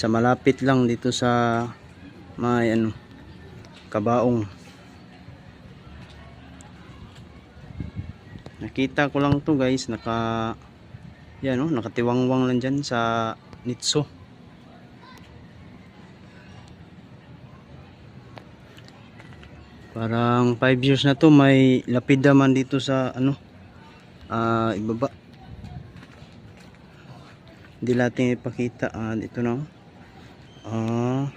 sa malapit lang dito sa may ano kabaong. Nakita ko lang to guys. Naka yan oh, nakatiwangwang lang dyan sa nitso. Parang 5 years na to may lapida man dito sa ano ah ibaba. Hindi natin ipakita. Ah dito na oh. Ah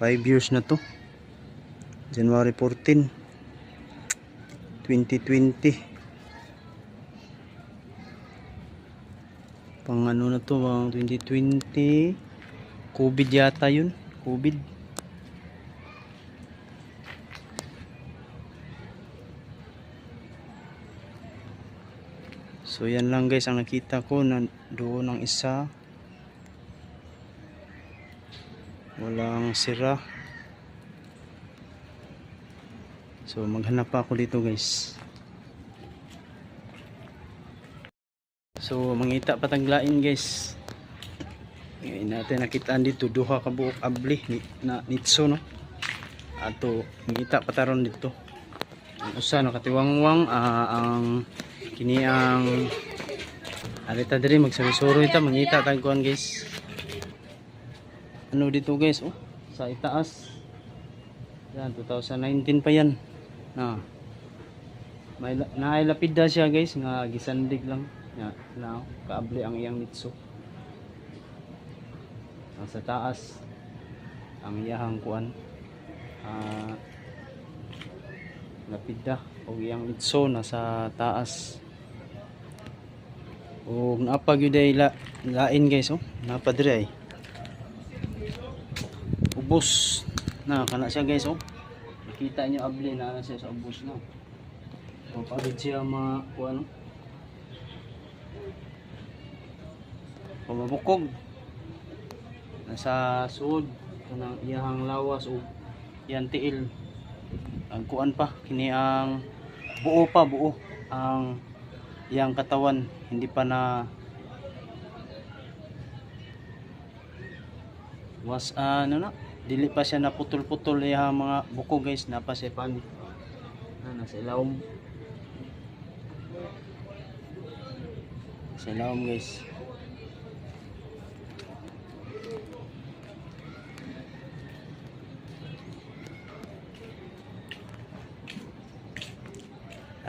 5 years na to. January 14 2020 pang ano na to pang 2020 COVID yata yun COVID. So yan lang guys ang nakita ko na doon ang isa. Walang sira. So maghanap pa ako dito guys. So mangita pataglain guys. Ngayon natin nakitaan dito duha ka buok abli ni, na nitso no. Ato mangita pataron dito. Ang usa nakatiwangwang ah, ang kini ang alita diri magsarisuro ita mangita tag kuan guys ano dito guys? Oh sa itaas. Yan 2019 pa yan. Na may la- nailapid da siya guys. Nga gisandig lang. Ya na kaabli ang iyang nitso ang sa taas. Ang iyahang kuan ah lapida o iyang nitso na sa taas. O napag yun lain guys. Oh napad diri ay ubos na kana siya guys oh. Nakita niyo abli na na siya sa ubos na papagod siya mga kung ano. Pamabukog nasa suod. Kanang iyahang lawas o iyang tiil. Ang kuan pa kini ang buo pa buo. Ang iyang katawan hindi pa na was ah, ano na dili pa siya naputol-putol iyang mga buko guys napa siya pan na nasa ilawom sa ilawom guys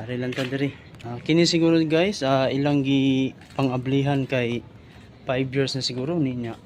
Ari lang ta diri. Ah, kini siguro guys, ah, ilang gi pangablihan kay 5 years na siguro ninya.